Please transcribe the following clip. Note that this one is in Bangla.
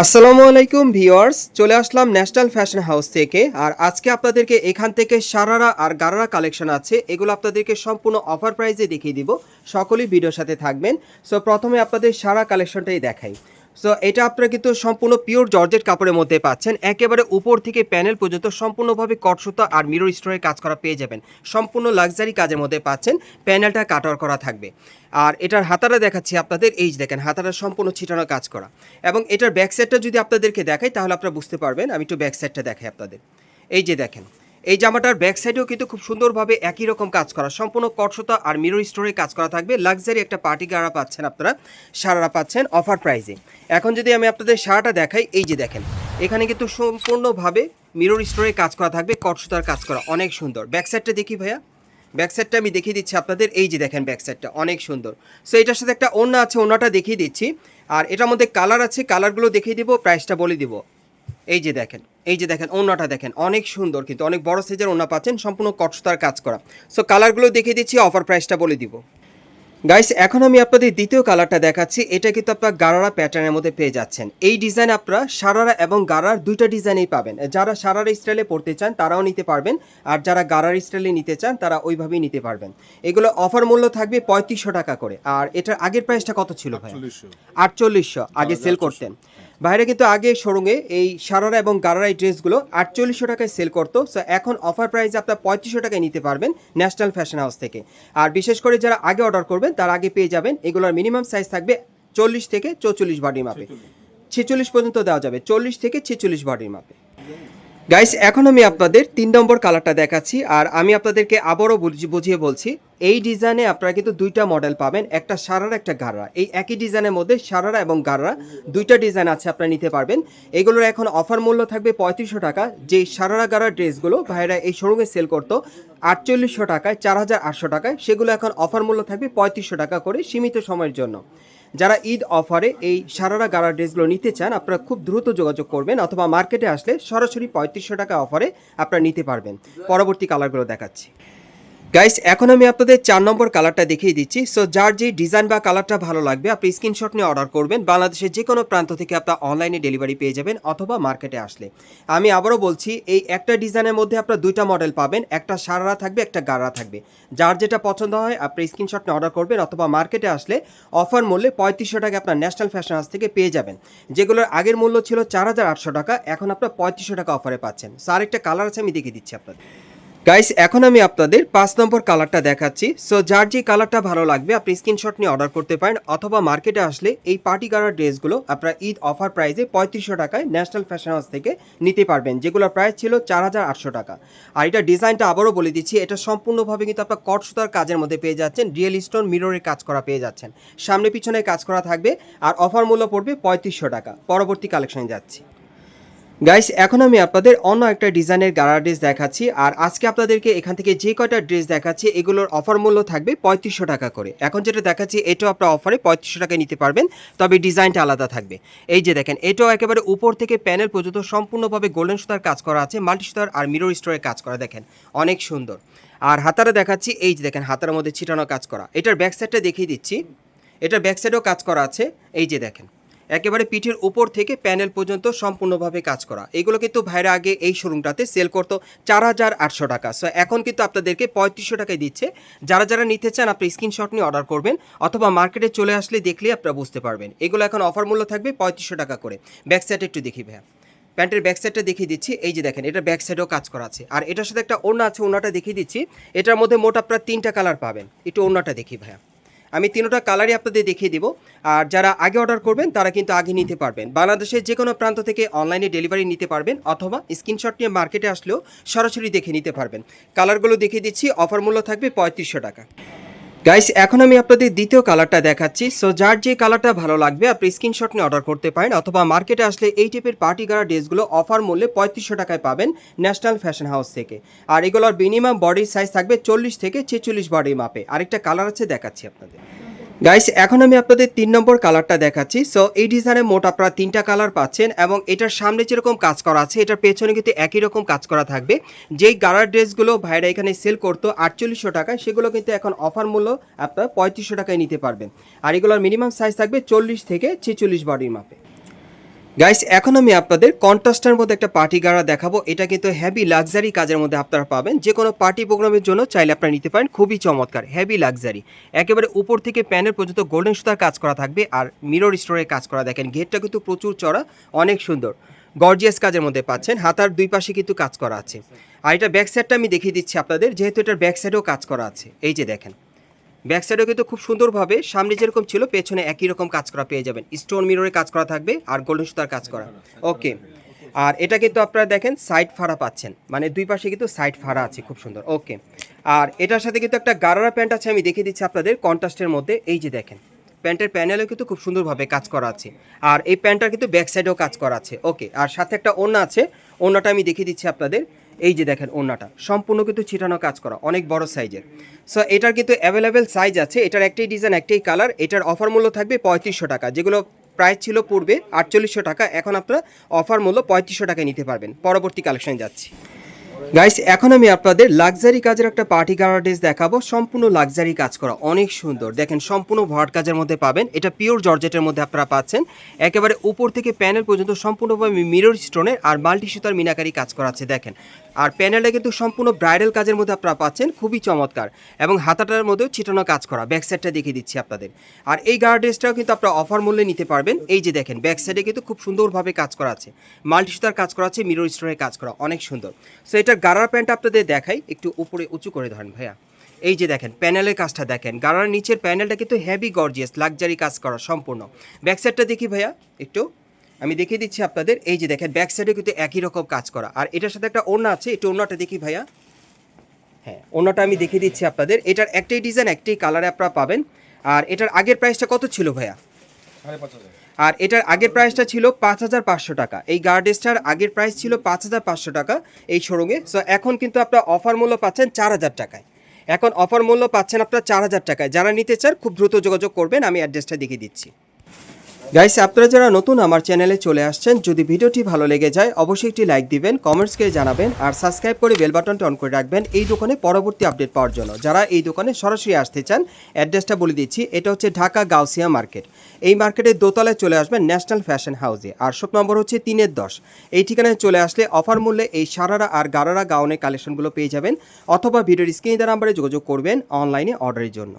আসসালামু আলাইকুম ভিওয়ার্স চলে আসলাম ন্যাশনাল ফ্যাশন হাউস থেকে। আর আজকে আপনাদেরকে এখান থেকে সারারা আর গারারা কালেকশন আছে, এগুলো আপনাদেরকে সম্পূর্ণ অফার প্রাইসে দেখিয়ে দিব। সকলেই ভিডিওর সাথে থাকবেন। সো প্রথমে আপনাদের সারা কালেকশনটাই দেখাই। সো এটা আপনারা কিন্তু সম্পূর্ণ পিওর জর্জেট কাপড়ের মধ্যে পাচ্ছেন। একেবারে উপর থেকে প্যানেল পর্যন্ত সম্পূর্ণভাবে কটসুতা আর মিরর স্টোরের কাজ করা পেয়ে যাবেন। সম্পূর্ণ লাক্সারি কাজের মধ্যে পাচ্ছেন। প্যানেলটা কাটার করা থাকবে। আর এটার হাতাটা দেখাচ্ছি আপনাদের। এই দেখেন, হাতাটা সম্পূর্ণ ছিটানো কাজ করা। এবং এটার ব্যাক সাইডটা যদি আপনাদেরকে দেখাই, তাহলে আপনারা বুঝতে পারবেন। আমি একটু ব্যাক সাইডটা দেখাই আপনাদের। এই যে দেখেন এই জামাটার ব্যাক সাইডেও কিন্তু খুব সুন্দরভাবে একই রকম কাজ করা। সম্পূর্ণ কটসতা আর মিরর স্টোরে কাজ করা থাকবে। লাক্সারি একটা পার্টি গাড়া পাচ্ছেন আপনারা, সারারা পাচ্ছেন অফার প্রাইজে এখন যদি আমি আপনাদের সারাটা দেখাই, এই যে দেখেন, এখানে কিন্তু সম্পূর্ণভাবে মিরর স্টোরে কাজ করা থাকবে, কটসতার কাজ করা। অনেক সুন্দর। ব্যাক সাইডটা দেখি ভাইয়া। ব্যাক সাইডটা আমি দেখিয়ে দিচ্ছি আপনাদের। এই যে দেখেন ব্যাক সাইডটা অনেক সুন্দর। সো এটার সাথে একটা ওড়না আছে, ওড়নাটা দেখিয়ে দিচ্ছি। আর এটার মধ্যে কালার আছে কালারগুলো দেখিয়ে দিব প্রাইসটা বলে দিব। এই যে দেখেন। এই যে দেখেন ওড়নাটা দেখেন অনেক সুন্দর কিন্তু অনেক বড় সাইজের ওড়না পাচ্ছেন সম্পূর্ণ কটসতার কাজ করা। সো কালারগুলো দেখিয়ে দিচ্ছি অফার প্রাইসটা বলে দিব। গাইস এখন আমি আপনাদের দ্বিতীয় কালারটা দেখাচ্ছি এটা কিন্তু আপনারা গারারা প্যাটার্নের মধ্যে পেয়ে যাচ্ছেন। এই ডিজাইন আপনারা সারারা এবং গারার দুইটা ডিজাইনেই পাবেন। যারা সারারা স্টাইলে পড়তে চান তারাও নিতে পারবেন আর যারা গারার স্টাইলে নিতে চান তারা ওইভাবেই নিতে পারবেন। এগুলো অফার মূল্য থাকবে পঁয়ত্রিশশো টাকা করে আর এটার আগের প্রাইসটা কত ছিল ভাই? আটচল্লিশশো। আগে সেল করতেন। বাইরে কিন্তু আগে শোরুমে এই সারারা এবং গারারা এই ড্রেসগুলো আটচল্লিশশো টাকায় সেল করতো। সো এখন অফার প্রাইস আপনার পঁয়ত্রিশশো টাকায় নিতে পারবেন ন্যাশনাল ফ্যাশন হাউস থেকে। আর বিশেষ করে যারা আগে অর্ডার করবেন, তার আগে পেয়ে যাবেন। এগুলোর মিনিমাম সাইজ থাকবে চল্লিশ থেকে চৌচল্লিশ বডির মাপে ছেচল্লিশ পর্যন্ত দেওয়া যাবে, চল্লিশ থেকে ছেচল্লিশ বডির মাপে গাইস এখন আমি আপনাদের তিন নম্বর কালারটা দেখাচ্ছি, আর আমি আপনাদেরকে আবারও বুঝি- বুঝিয়ে বলছি, এই ডিজাইনে আপনারা কিন্তু দুইটা মডেল পাবেন, একটা সারারা, একটা গাররা। এই একই ডিজাইনের মধ্যে সারারা এবং গাররা, দুইটা ডিজাইন আছে, আপনারা নিতে পারবেন। এগুলোর এখন অফার মূল্য থাকবে পঁয়ত্রিশশো টাকা। যে সারারা গারা ড্রেসগুলো ভাইরা এই শোরুমে সেল করতো, আটচল্লিশশো টাকায়, চার হাজার আটশো টাকায়, সেগুলো এখন অফার মূল্য থাকবে পঁয়ত্রিশশো টাকা করে সীমিত সময়ের জন্য। যারা ঈদ অফারে এই সারারা গারা ড্রেসগুলো নিতে চান, আপনারা খুব দ্রুত যোগাযোগ করবেন অথবা মার্কেটে আসলে সরাসরি পঁয়ত্রিশশো টাকা অফারে আপনারা নিতে পারবেন। পরবর্তী কালারগুলো দেখাচ্ছি। গাইস এখন আমি আপনাদের চার নম্বর কালারটা দেখিয়ে দিচ্ছি। সো যার যে ডিজাইন বা কালারটা ভালো লাগবে, আপনি স্ক্রিনশট নিয়ে অর্ডার করবেন। বাংলাদেশের যে কোনো প্রান্ত থেকে আপনার অনলাইনে ডেলিভারি পেয়ে যাবেন অথবা মার্কেটে আসলে। আমি আবারও বলছি, এই একটা ডিজাইনের মধ্যে আপনার দুইটা মডেল পাবেন। একটা সারারা থাকবে, একটা গাড়া থাকবে। যার যেটা পছন্দ হয়, আপনি স্ক্রিনশট নিয়ে অর্ডার করবেন অথবা মার্কেটে আসলে অফার মূল্যে পঁয়ত্রিশশো টাকা আপনার ন্যাশনাল ফ্যাশন হাউস থেকে পেয়ে যাবেন। যেগুলোর আগের মূল্য ছিল চার হাজার আটশো টাকা, এখন আপনার পঁয়ত্রিশশো টাকা অফারে পাচ্ছেন। সো আরেকটা কালার আছে, আমি দেখিয়ে দিচ্ছি আপনাদের। গাইস এখন আমি আপনাদের পাঁচ নম্বর কালারটা দেখাচ্ছি। সো যার যে কালারটা ভালো লাগবে, আপনি স্ক্রিনশট নিয়ে অর্ডার করতে পারেন, অথবা মার্কেটে আসলে এই পার্টি কালার ড্রেসগুলো আপনারা ঈদ অফার প্রাইসে পঁয়ত্রিশশো টাকায় ন্যাশনাল ফ্যাশন হাউস থেকে নিতে পারবেন, যেগুলোর প্রাইস ছিল চার হাজার আটশো টাকা। আর এটা ডিজাইনটা আবারও বলে দিচ্ছি, এটা সম্পূর্ণভাবে কিন্তু আপনার কট সুতার কাজের মধ্যে পেয়ে যাচ্ছেন রিয়েল স্টোন মিররের কাজ করা পেয়ে যাচ্ছেন। সামনে পিছনে কাজ করা থাকবে, আর অফার মূল্য পড়বে পঁয়ত্রিশশো টাকা। পরবর্তী কালেকশনে যাচ্ছি। গাইস এখন আমি আপনাদের অন্য একটা ডিজাইনের গাড়া ড্রেস দেখাচ্ছি, আর আজকে আপনাদেরকে এখান থেকে যে কয়টা ড্রেস দেখাচ্ছি, এগুলোর অফার মূল্য থাকবে পঁয়ত্রিশশো টাকা করে। এখন যেটা দেখাচ্ছি, এটাও আপনার অফারে পঁয়ত্রিশশো টাকায় নিতে পারবেন, তবে ডিজাইনটা আলাদা থাকবে। এই যে দেখেন, এটাও একেবারে উপর থেকে প্যানেল পর্যন্ত সম্পূর্ণভাবে গোল্ডেন সুতার কাজ করা আছে মাল্টি সুতার আর মিরর স্টোরের কাজ করা, দেখেন, অনেক সুন্দর। আর হাতারা দেখাচ্ছি, এই যে দেখেন, হাতার মধ্যে ছিটানো কাজ করা। এটার ব্যাক সাইডটা দেখিয়ে দিচ্ছি। এটার ব্যাক সাইডেও কাজ করা আছে, এই যে দেখেন। একেবারে পিঠের উপর থেকে প্যানেল পর্যন্ত সম্পূর্ণভাবে কাজ করা। এগুলো কিন্তু ভাইরা আগে এই শোরুমটাতে সেল করতো চার হাজার আটশো টাকা। সো এখন কিন্তু আপনাদেরকে পঁয়ত্রিশশো টাকায় দিচ্ছে। যারা যারা নিতে চান, আপনি স্ক্রিনশট নিয়ে অর্ডার করবেন অথবা মার্কেটে চলে আসলে দেখলে আপনারা বুঝতে পারবেন। এগুলো এখন অফার মূল্য থাকবে পঁয়ত্রিশশো টাকা করে। ব্যাক সাইড একটু দেখি ভাইয়া। প্যান্টের ব্যাক সাইডটা দেখিয়ে দিচ্ছি। এই যে দেখেন, এটা ব্যাক সাইডেও কাজ করা আছে। আর এটার সাথে একটা ওড়না আছে, ওড়নাটা দেখিয়ে দিচ্ছি। এটার মধ্যে মোট আপনার তিনটা কালার পাবেন। একটু ওড়নাটা দেখি ভাইয়া। আমি তিনোটা কালারই আপনাদের দেখিয়ে দিব। আর যারা আগে অর্ডার করবেন, তারা কিন্তু আগে নিতে পারবেন। বাংলাদেশের যে কোনো প্রান্ত থেকে অনলাইনে ডেলিভারি নিতে পারবেন, অথবা স্ক্রিনশট নিয়ে মার্কেটে আসলেও সরাসরি দেখে নিতে পারবেন। কালারগুলো দেখিয়ে দিচ্ছি অফার মূল্য থাকবে পঁয়ত্রিশশো টাকা। গাইস এখন আমি আপনাদের দ্বিতীয় কালারটা দেখাচ্ছি। সো যার যে কালারটা ভালো লাগবে, আপনি স্ক্রিনশট নিয়ে অর্ডার করতে পারেন, অথবা মার্কেটে আসলে এই টাইপের পার্টি গাড়া ড্রেসগুলো অফার মূল্যে পঁয়ত্রিশশো টাকায় পাবেন ন্যাশনাল ফ্যাশন হাউস থেকে। আর এগুলোর মিনিমাম বডির সাইজ থাকবে চল্লিশ থেকে ছেচল্লিশ বডির মাপে আরেকটা কালার আছে, দেখাচ্ছি আপনাদের। গাইস এখন আমি আপনাদের তিন নম্বর কালারটা দেখাচ্ছি। সো এই ডিজাইনে মোট আপনারা তিনটা কালার পাচ্ছেন এবং এটার সামনে যেরকম কাজ করা আছে, এটার পেছনে কিন্তু একই রকম কাজ করা থাকবে। যেই গাড়ার ড্রেসগুলো ভাইরা এখানে সেল করতো আটচল্লিশশো টাকায়, সেগুলো কিন্তু এখন অফার মূল্য আপনারা পঁয়ত্রিশশো টাকায় নিতে পারবেন। আর এগুলোর মিনিমাম সাইজ থাকবে চল্লিশ থেকে ছেচল্লিশ বডির মাপে গাইস এখন আমি আপনাদের কন্ট্রাস্টের মধ্যে একটা পার্টি গাড়া দেখাবো। এটা কিন্তু হেভি লাক্সারি কাজের মধ্যে আপনারা পাবেন। যে কোনো পার্টি প্রোগ্রামের জন্য চাইলে আপনারা নিতে পারেন। খুবই চমৎকার হেভি লাক্সারি একেবারে উপর থেকে প্যানের পর্যন্ত গোল্ডেন সুতার কাজ করা থাকবে আর মিরর স্টোরের কাজ করা। দেখেন গেটটা কিন্তু প্রচুর চড়া অনেক সুন্দর। গর্জিয়াস কাজের মধ্যে পাচ্ছেন। হাতার দুই পাশে কিন্তু কাজ করা আছে। আর এটা ব্যাক সাইডটা আমি দেখিয়ে দিচ্ছি আপনাদের। যেহেতু এটার ব্যাক সাইডেও কাজ করা আছে। এই যে দেখেন। ব্যাক সাইডেও কিন্তু খুব সুন্দরভাবে সামনে যেরকম ছিল, পেছনে একই রকম কাজ করা পেয়ে যাবেন। স্টোন মিররে কাজ করা থাকবে আর গোল্ডেন সুতার কাজ করা। ওকে আর এটা কিন্তু আপনারা দেখেন সাইড ফাড়া পাচ্ছেন। মানে দুই পাশে কিন্তু সাইড ফাড়া আছে, খুব সুন্দর। ওকে আর এটার সাথে কিন্তু একটা গারারা প্যান্ট আছে, আমি দেখিয়ে দিচ্ছি আপনাদের কন্ট্রাস্টের মধ্যে। এই যে দেখেন, প্যান্টের প্যানেলও কিন্তু খুব সুন্দরভাবে কাজ করা আছে। আর এই প্যান্টটার কিন্তু ব্যাক সাইডেও কাজ করা আছে। ওকে আর সাথে একটা ওড়না আছে, ওড়নাটা আমি দেখিয়ে দিচ্ছি আপনাদের। এই যে দেখেন ওড়নাটা, সম্পূর্ণ কিন্তু ছিটানো কাজ করা, অনেক বড় সাইজের। সো এটার কিন্তু অ্যাভেলেবেল সাইজ আছে, এটার একটাই ডিজাইন একটাই কালার এটার অফার মূল্য থাকবে পঁয়ত্রিশশো টাকা, যেগুলো প্রাইস ছিল পূর্বে আটচল্লিশশো টাকা, এখন আপনারা অফার মূল্য পঁয়ত্রিশশো টাকায় নিতে পারবেন। পরবর্তী কালেকশন যাচ্ছি। গাইস এখন আমি আপনাদের লাক্সারি কাজের একটা পার্টি গার্ডেজ দেখাবো। সম্পূর্ণ লাক্সারি কাজ করা, অনেক সুন্দর। দেখেন, সম্পূর্ণ ভরাট কাজের মধ্যে পাবেন। এটা পিওর জর্জেটের মধ্যে আপনারা পাচ্ছেন। একেবারে উপর থেকে প্যানেল পর্যন্ত সম্পূর্ণভাবে মিরর স্টোনের আর মাল্টি সুতার মিনাকারি কাজ করা আছে, দেখেন। আর প্যানেলটা কিন্তু সম্পূর্ণ ব্রাইডাল কাজের মধ্যে আপনারা পাচ্ছেন, খুবই চমৎকার। এবং হাতাটার মধ্যেও ছিটানো কাজ করা ব্যাক সাইডটা দেখিয়ে দিচ্ছি আপনাদের। আর এই গার্ডেজটাও কিন্তু আপনারা অফার মূল্যে নিতে পারবেন। এই যে দেখেন ব্যাক সাইডে কিন্তু খুব সুন্দরভাবে কাজ করা আছে। মাল্টি সুতার কাজ করা আছে মিরর স্টোনের কাজ করা, অনেক সুন্দর। সো এটার গারার প্যান্ট আপনাদের দেখাই, একটু উপরে উঁচু করে ধরেন ভাইয়া। এই যে দেখেন, প্যানেলের কাজটা দেখেন। গারার নিচের প্যানেলটা কিন্তু হেভি গর্জিয়াস লাক্সারি কাজ করা, সম্পূর্ণ। ব্যাক সাইডটা দেখি ভাইয়া, একটু। আমি দেখিয়ে দিচ্ছি আপনাদের। এই যে দেখেন ব্যাক সাইডে কিন্তু একই রকম কাজ করা। আর এটার সাথে একটা ওড়না আছে, একটু ওড়নাটা দেখি ভাইয়া। হ্যাঁ ওড়নাটা আমি দেখিয়ে দিচ্ছি আপনাদের। এটার একটাই ডিজাইন একটাই কালারে আপনারা পাবেন। আর এটার আগের প্রাইসটা কত ছিল ভাইয়া? আর এটার আগের প্রাইসটা ছিল পাঁচ হাজার পাঁচশো টাকা। এই গার্ডেস্টার আগের প্রাইস ছিল পাঁচ হাজার পাঁচশো টাকা এই শোরুমে সো এখন কিন্তু আপনার অফার মূল্য পাচ্ছেন চার হাজার টাকায়। এখন অফার মূল্য পাচ্ছেন আপনার চার হাজার টাকায়। যারা নিতে চান, খুব দ্রুত যোগাযোগ করবেন, আমি অ্যাড্রেসটা দেখিয়ে দিচ্ছি। গাইস আপনারা যারা নতুন আমার চ্যানেলে চলে আসছেন, যদি ভিডিওটি ভালো লেগে যায়, অবশ্যই একটি লাইক দিবেন কমেন্টস করে জানাবেন, আর সাবস্ক্রাইব করে বেল বাটনটা অন করে রাখবেন এই দোকানে পরবর্তী আপডেট পাওয়ার জন্য। যারা এই দোকানে সরাসরি আসতে চান অ্যাড্রেসটা বলে দিচ্ছি, এটা হচ্ছে ঢাকা গাউসিয়া মার্কেট এই মার্কেটের দোতলায় চলে আসবেন ন্যাশনাল ফ্যাশন হাউসে আর শপ নম্বর হচ্ছে তিনের দশ। এই ঠিকানায় চলে আসলে অফার মূল্যে এই সারারা আর গারারা গাউনের কালেকশনগুলো পেয়ে যাবেন, অথবা ভিডিওর স্ক্রিনে নাম্বারে যোগাযোগ করবেন অনলাইনে অর্ডারের জন্য।